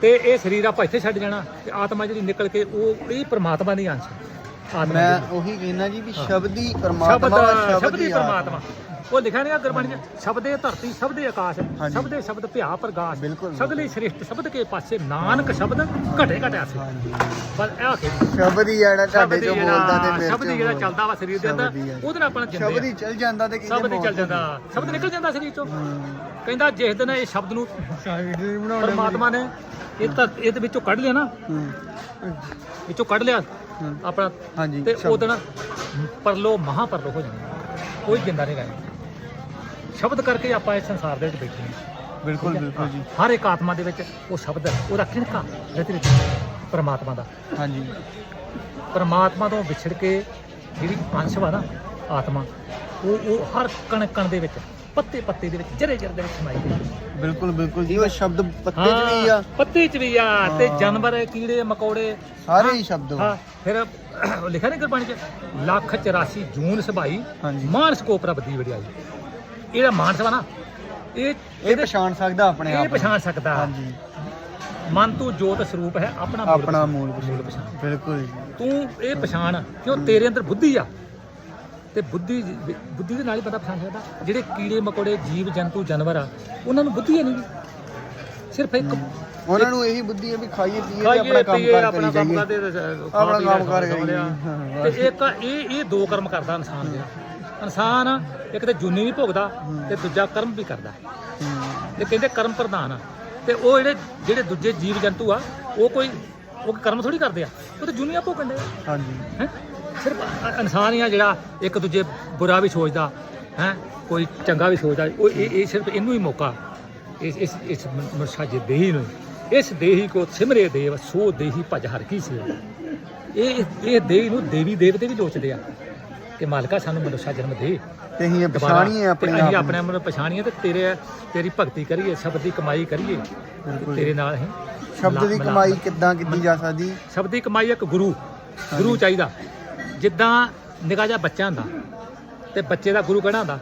ਤੇ ਇਹ ਸਰੀਰ ਆਪਾਂ ਇੱਥੇ ਛੱਡ ਜਾਣਾ ਤੇ ਆਤਮਾ ਜਿਹੜੀ ਨਿਕਲ ਕੇ ਉਹ ਇਹ ਪ੍ਰਮਾਤਮਾ ਦੀ ਅੰਸ਼ ਮੈਂ। ਉਹੀ ਕਹਿਣਾ ਜੀ ਵੀ। ਸ਼ਬਦ ਹੀ ਪਰਮਾਤਮਾ ਵਾ, ਸ਼ਬਦ ਹੀ। ਪ੍ਰਮਾਤਮਾ ਉਹ ਲਿਖਿਆ ਨਹੀਂ ਗੁਰਬਾਣੀ 'ਚ ਸ਼ਬਦੇ ਧਰਤੀ ਸ਼ਬਦੇ ਆਕਾਸ਼। ਸ਼ਬਦੇ ਸ਼ਬਦ ਭਿਆ ਪ੍ਰਗਾਸ਼। ਸਗਲੇ ਸ੍ਰਿਸ਼ਟ ਸ਼ਬਦ ਕੇ ਪਾਸੇ ਨਾਨਕ ਸ਼ਬਦ ਘਟੇ ਘਟਿਆ ਸੀ ਬਸ ਇਹ ਆਖੇ ਸ਼ਬਦ ਹੀ ਜਿਹੜਾ ਤੁਹਾਡੇ ਚੋਂ ਬੋਲਦਾ ਤੇ ਮੇਰੇ ਸ਼ਬਦ ਜਿਹੜਾ। ਚੱਲਦਾ ਵਾ ਸਰੀਰ ਦੇ ਅੰਦਰ। ਉਹਦੇ ਨਾਲ ਆਪਣਾ ਸ਼ਬਦ ਜਿੰਦੇ ਹੀ ਚੱਲ ਜਾਂਦਾ ਤੇ ਸ਼ਬਦ ਹੀ ਚੱਲ ਜਾਂਦਾ ਸ਼ਬਦ ਨਿਕਲ ਜਾਂਦਾ ਸਰੀਰ ਚੋਂ। ਕਹਿੰਦਾ ਜਿਸ ਦਿਨ ਇਹ ਸ਼ਬਦ ਨੂੰ ਪਰਮਾਤਮਾ ਨੇ ਇਹ ਤਾਂ ਇਹਦੇ ਵਿੱਚੋਂ ਕੱਢ ਲਿਆ ਨਾ। ਵਿੱਚੋਂ ਕੱਢ ਲਿਆ। ਆਪਣਾ ਹਾਂਜੀ ਤੇ। ਉਹ ਦਿਨ ਪਰਲੋ ਮਹਾ ਪਰਲੋ ਹੋ। ਜਾਣਾ ਕੋਈ ਜਿੰਦਾ ਨਹੀਂ ਰਹਿਣਾ ਸ਼ਬਦ ਕਰਕੇ ਆਪਾਂ ਇਸ ਸੰਸਾਰ ਦੇ ਵਿੱਚ ਬੈਠੇ ਹਾਂ। ਬਿਲਕੁਲ? ਬਿਲਕੁਲ ਜੀ। ਹਰ ਇੱਕ ਆਤਮਾ ਦੇ ਵਿੱਚ ਉਹ ਸ਼ਬਦ ਉਹਦਾ ਰਚ ਰਚ ਪਰਮਾਤਮਾ ਦਾ। ਹਾਂਜੀ। ਪਰਮਾਤਮਾ ਤੋਂ ਵਿਛੜ ਕੇ ਜਿਹੜੀ ਅੰਸ਼ ਵਾ ਨਾ ਆਤਮਾ ਉਹ ਉਹ ਹਰ ਕਣ ਕਣ ਦੇ ਵਿੱਚ ਪੱਤੇ ਪੱਤੇ ਦੇ ਵਿੱਚ ਜਰੇ ਜਰੇ ਦੇ ਵਿੱਚ ਸਮਾਈ ਹੈ ਬਿਲਕੁਲ ਬਿਲਕੁਲ ਜੀ ਉਹ ਸ਼ਬਦ ਪੱਤੇ 'ਚ ਵੀ ਆ। ਪੱਤੇ ਚ ਵੀ ਆ ਤੇ। ਜਾਨਵਰ ਕੀੜੇ ਮਕੌੜੇ ਸਾਰੇ ਹੀ ਸ਼ਬਦ। ਹਾਂ ਫਿਰ ਲਿਖਿਆ ਨਹੀਂ ਗੁਰਬਾਣੀ ਚ? ਲੱਖ 84 ਜੂਨ ਸਭਾਈ ਮਾਨਸ ਕੋ ਪ੍ਰਭ ਦੀ ਵਡਿਆਈ। ਇਹਦਾ ਮਾਨਸ ਵਾ ਨਾ? ਇਹ ਇਹ ਪਛਾਣ ਸਕਦਾ ਆਪਣੇ ਆਪ ਇਹ ਨੂੰ। ਪਛਾਣ ਸਕਦਾ। ਹਾਂਜੀ। ਮਨ ਤੂੰ ਜੋਤ ਸਰੂਪ ਹੈ ਆਪਣਾ ਆਪਣਾ। ਮੂਲ ਪਛਾਣ। ਬਿਲਕੁਲ ਤੂੰ ਇਹ ਪਛਾਣ ਕਿਉਂ ਤੇਰੇ ਅੰਦਰ ਬੁੱਧੀ ਆ? ਤੇ ਬੁੱਧੀ ਬੁੱਧੀ ਦੇ ਨਾਲ ਹੀ ਬੰਦਾ ਪਛਾਣ ਸਕਦਾ ਜਿਹੜੇ ਕੀੜੇ ਮਕੌੜੇ ਜੀਵ ਜੰਤੂ ਜਾਨਵਰ ਆ ਉਹਨਾਂ ਨੂੰ ਬੁੱਧੀ ਹੈ ਨਹੀਂ ਸਿਰਫ ਇੱਕ ਉਹਨਾਂ ਨੂੰ ਇਹੀ ਬੁੱਧੀ ਹੈ ਵੀ ਖਾਈਏ ਪੀਏ ਤੇ ਆਪਣਾ ਕੰਮ ਕਰ ਆਪਣਾ ਕਰੀ ਕੰਮ ਜਾਈਏ ਆਪਣਾ ਕੰਮ ਕਰ। ਹਾਂ, ਤੇ। ਇੱਕ ਇਹ ਇਹ ਦੋ ਕਰਮ ਕਰਦਾ ਇਨਸਾਨ ਜਿਹੜਾ ਇਨਸਾਨ ਇੱਕ ਤੇ ਜੁਨੀ ਵੀ ਭੋਗਦਾ। ਤੇ ਦੂਜਾ ਕਰਮ ਵੀ ਕਰਦਾ। ਤੇ ਕਹਿੰਦੇ ਕਰਮ ਪ੍ਰਧਾਨ ਆ ਤੇ ਉਹ ਜਿਹੜੇ ਜਿਹੜੇ ਦੂਜੇ ਜੀਵ ਜੰਤੂ ਆ ਉਹ ਕੋਈ ਉਹ ਕਰਮ ਥੋੜੀ ਕਰਦੇ ਆ ਉਹ ਤੇ ਜੁਨੀਆਂ ਭੋਗਣ ਦੇ ਹਾਂਜੀ ਹੈ ਸਿਰਫ ਇਨਸਾਨ ਹੀ ਆ ਜਿਹੜਾ ਇੱਕ ਦੂਜੇ ਬੁਰਾ ਵੀ ਸੋਚਦਾ ਹੈ ਕੋਈ ਚੰਗਾ ਵੀ ਸੋਚਦਾ ਉਹ ਇਹ ਇਹ ਸਿਰਫ ਇਹਨੂੰ ਹੀ ਮੌਕਾ। ਇਸ ਇਸ ਇਸ ਮਨੁੱਖਾ ਜੀ ਦੇਹੀ ਨੂੰ ਇਸ ਦੇਹੀ ਕੋ ਸਿਮਰੇ ਦੇਵ ਸੋ ਦੇਹੀ ਭਜ ਹਰ ਕੀ ਸੇ ਇਹ ਇਹ ਦੇਹੀ ਨੂੰ ਦੇਵੀ ਦੇਵਤੇ ਵੀ ਲੋਚਦੇ ਆ ਕਿ ਮਾਲਕਾ ਸਾਨੂੰ ਮਨੁੱਖਾ ਜਨਮ ਦੇ। ਤੇ ਅਸੀਂ। ਪਛਾਣੀਏ ਤੇ ਆਪਣੇ ਆਪ ਆਪਣੇ ਆਪ ਨੂੰ ਪਛਾਣੀਏ ਤੇ ਤੇਰੇ ਤੇਰੀ ਭਗਤੀ ਕਰੀਏ ਸ਼ਬਦ ਦੀ ਕਮਾਈ ਕਰੀਏ। ਤੇਰੇ ਨਾਲ ਅਸੀਂ ਸ਼ਬਦ ਦੀ ਕਮਾਈ ਕਿੱਦਾਂ ਕੀਤੀ ਜਾ ਸਕਦੀ? ਸ਼ਬਦ ਦੀ ਕਮਾਈ ਇੱਕ ਗੁਰੂ। ਗੁਰੂ ਚਾਹੀਦਾ। ਜਿੱਦਾਂ ਨਿੱਕਾ ਜਿਹਾ ਬੱਚਾ ਹੁੰਦਾ ਤੇ ਬੱਚੇ ਦਾ ਗੁਰੂ ਕਿਹੜਾ ਹੁੰਦਾ?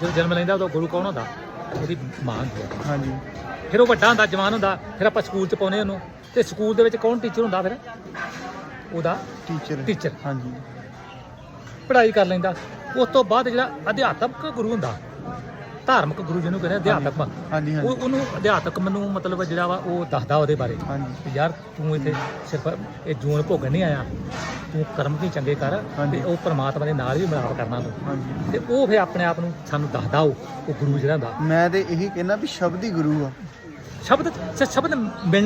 ਜਦੋਂ ਜਨਮ ਲੈਂਦਾ ਉਦੋਂ ਗੁਰੂ ਕੌਣ ਹੁੰਦਾ? ਉਹਦੀ ਮਾਂ ਹੁੰਦੀ ਆ ਹਾਂਜੀ। ਫਿਰ ਉਹ ਵੱਡਾ ਹੁੰਦਾ ਜਵਾਨ ਹੁੰਦਾ ਫਿਰ ਆਪਾਂ ਸਕੂਲ ਚ ਪਾਉਨੇ ਉਹਨੂੰ। ਤੇ ਸਕੂਲ ਦੇ ਵਿੱਚ ਕੌਣ ਟੀਚਰ ਹੁੰਦਾ ਫਿਰ? ਉਹਦਾ ਟੀਚਰ ਟੀਚਰ ਹਾਂਜੀ। ਪੜ੍ਹਾਈ ਕਰ ਲੈਂਦਾ। ਉਸ ਤੋਂ ਬਾਅਦ ਜਿਹੜਾ ਅਧਿਆਤਮਕ ਗੁਰੂ ਹੁੰਦਾ ਧਾਰਮਿਕ ਗੁਰੂ ਜਿਹਨੂੰ ਕਹਿੰਦੇ ਅਧਿਆਤਮਕ ਹਾਂਜੀ। ਉਹ ਹਾਂਜੀ ਉਹਨੂੰ ਅਧਿਆਤਮਕ ਮੈਨੂੰ ਮਤਲਬ ਜਿਹੜਾ ਵਾ ਉਹ ਦੱਸਦਾ ਉਹਦੇ ਬਾਰੇ। ਹਾਂਜੀ। ਯਾਰ ਤੂੰ ਇੱਥੇ ਸਿਰਫ ਇਹ ਜੂਨ ਭੋਗਣ ਨਹੀਂ ਆਇਆ। ਤੂੰ ਕਰਮ ਵੀ ਚੰਗੇ ਕਰ। ਤੇ ਉਹ ਪ੍ਰਮਾਤਮਾ ਦੇ ਨਾਲ ਵੀ ਮਿਲਾਪ ਕਰਨਾ ਤੂੰ। ਤੇ ਉਹ ਫਿਰ ਆਪਣੇ ਆਪ ਨੂੰ ਸਾਨੂੰ ਦੱਸਦਾ ਉਹ ਉਹ ਗੁਰੂ ਜਿਹੜਾ ਹੁੰਦਾ। ਮੈਂ ਤੇ ਇਹੀ ਕਹਿਣਾ ਵੀ ਸ਼ਬਦ ਹੀ ਗੁਰੂ ਆ। ਸ਼ਬਦ ਸ਼ਬਦ ਮਿਲਣਾ